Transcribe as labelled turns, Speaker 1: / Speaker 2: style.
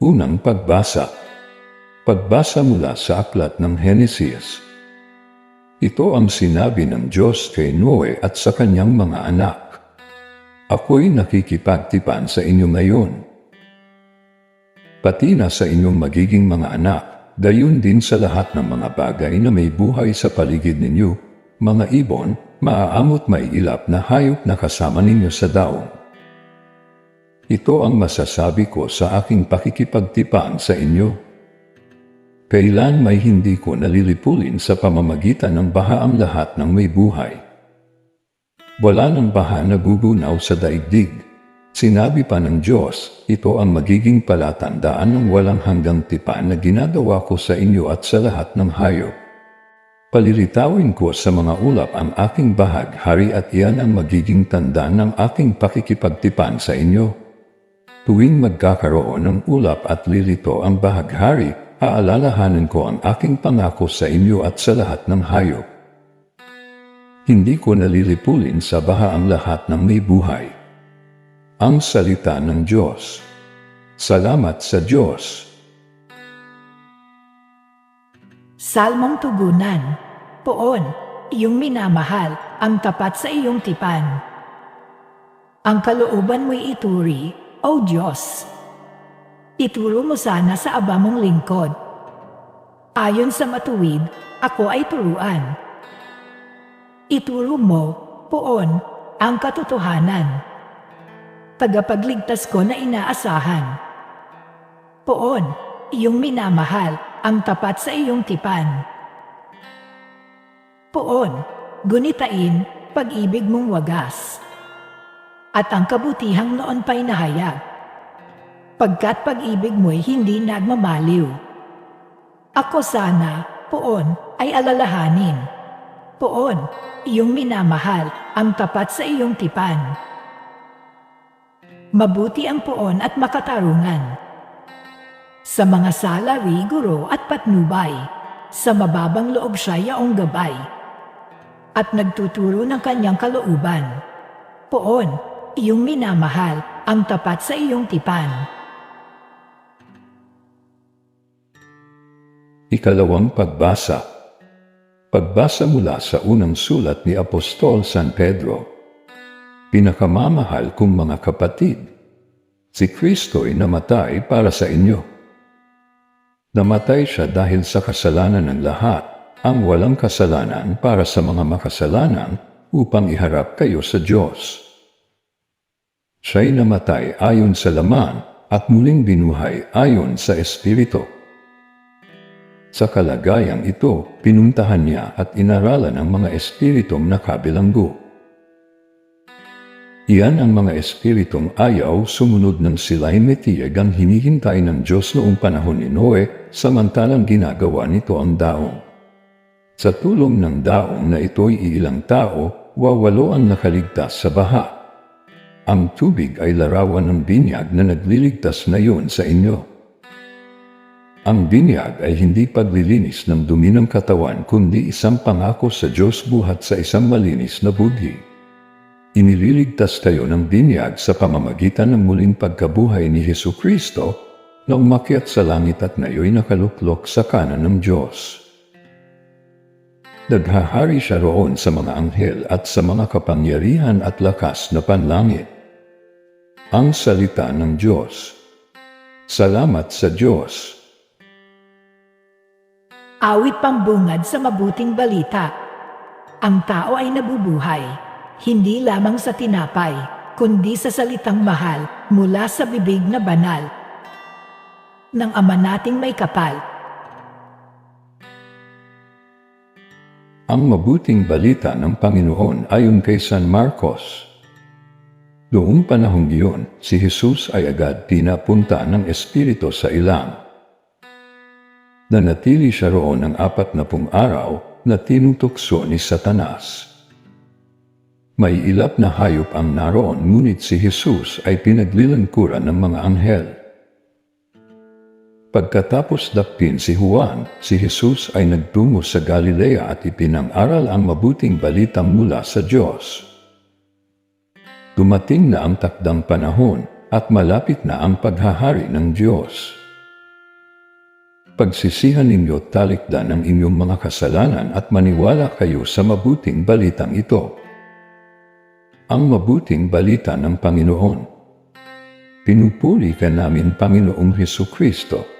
Speaker 1: Unang pagbasa. Pagbasa mula sa aklat ng Henesis. Ito ang sinabi ng Diyos kay Noe at sa kanyang mga anak. Ako'y nakikipagtipan sa inyo ngayon. Pati na sa inyong magiging mga anak, gayon din sa lahat ng mga bagay na may buhay sa paligid ninyo, mga ibon, maaamot may ilap na hayop na kasama ninyo sa daong. Ito ang masasabi ko sa aking pakikipagtipang sa inyo. Kailan may hindi ko nalilipulin sa pamamagitan ng baha ang lahat ng may buhay. Wala ng baha na bubunaw sa daigdig. Sinabi pa ng Diyos, ito ang magiging palatandaan ng walang hanggang tipan na ginagawa ko sa inyo at sa lahat ng hayop. Palilitawin ko sa mga ulap ang aking bahaghari at iyan ang magiging tanda ng aking pakikipagtipan sa inyo. Tuwing magkakaroon ng ulap at lilito ang bahaghari, aalalahanin ko ang aking pangako sa inyo at sa lahat ng hayop. Hindi ko nalilipulin sa baha ang lahat ng may buhay. Ang salita ng Diyos. Salamat sa Diyos.
Speaker 2: Salmong tugunan. Poon, iyong minamahal, ang tapat sa iyong tipan. Ang kalooban mo'y ituri, O Diyos. Ituro mo sana sa aba mong lingkod. Ayon sa matuwid, ako ay turuan. Ituro mo, poon, ang katotohanan. Tagapagligtas ko na inaasahan. Poon, iyong minamahal, ang tapat sa iyong tipan. Poon, gunitain, pag-ibig mong wagas. At ang kabutihang noon pa'y nahayag. Pagkat pag-ibig mo'y hindi nagmamaliw. Ako sana, poon, ay alalahanin. Poon, iyong minamahal, ang tapat sa iyong tipan. Mabuti ang poon at makatarungan. Sa mga salari, guro at patnubay, sa mababang loob siya yaong gabay. At nagtuturo ng kanyang kalooban. Poon, iyong minamahal, ang tapat sa iyong tipan.
Speaker 1: Ikalawang pagbasa. Pagbasa mula sa unang sulat ni Apostol San Pedro. Pinakamamahal kong mga kapatid, si Kristo'y namatay para sa inyo. Namatay siya dahil sa kasalanan ng lahat, ang walang kasalanan para sa mga makasalanan upang iharap kayo sa Diyos. Siya'y namatay ayon sa laman at muling binuhay ayon sa Espiritu. Sa kalagayang ito, pinuntahan niya at inaralan ang mga espiritong nakabilanggo. Iyan ang mga espiritong ayaw sumunod ng sila'y metiyag ang hinihintay ng Diyos noong panahon ni Noe, samantalang ginagawa nito ang daong. Sa tulong ng daong na ito'y ilang tao, wawalo ang nakaligtas sa baha. Ang tubig ay larawan ng binyag na nagliligtas na yun sa inyo. Ang binyag ay hindi paglilinis ng dumi ng katawan kundi isang pangako sa Diyos buhat sa isang malinis na budhi. Inililigtas kayo ng binyag sa pamamagitan ng muling pagkabuhay ni Heso Kristo na umakyat sa langit at ngayoy nakaluklok sa kanan ng Diyos. Naghahari siya roon sa mga anghel at sa mga kapangyarihan at lakas na panlangit. Ang salita ng Diyos. Salamat sa Diyos.
Speaker 2: Awit pambungad sa mabuting balita. Ang tao ay nabubuhay, hindi lamang sa tinapay, kundi sa salitang mahal mula sa bibig na banal ng ama nating may kapal.
Speaker 1: Ang mabuting balita ng Panginoon ayon kay San Marcos. Noong panahong iyon, si Jesus ay agad pinapunta ng Espiritu sa ilang. Nanatili siya roon ng apat na pung araw na tinutukso ni Satanas. May ilap na hayop ang naroon ngunit si Jesus ay pinaglilangkuran ng mga anghel. Pagkatapos dakpin si Juan, si Jesus ay nagtungo sa Galilea at ipinang-aral ang mabuting balita mula sa Diyos. Dumating na ang takdang panahon at malapit na ang paghahari ng Diyos. pagsisihan ninyo talikdan ang inyong mga kasalanan at maniwala kayo sa mabuting balitang ito. Ang mabuting balita ng Panginoon. Pinupuri ka namin, Panginoong Heso Kristo,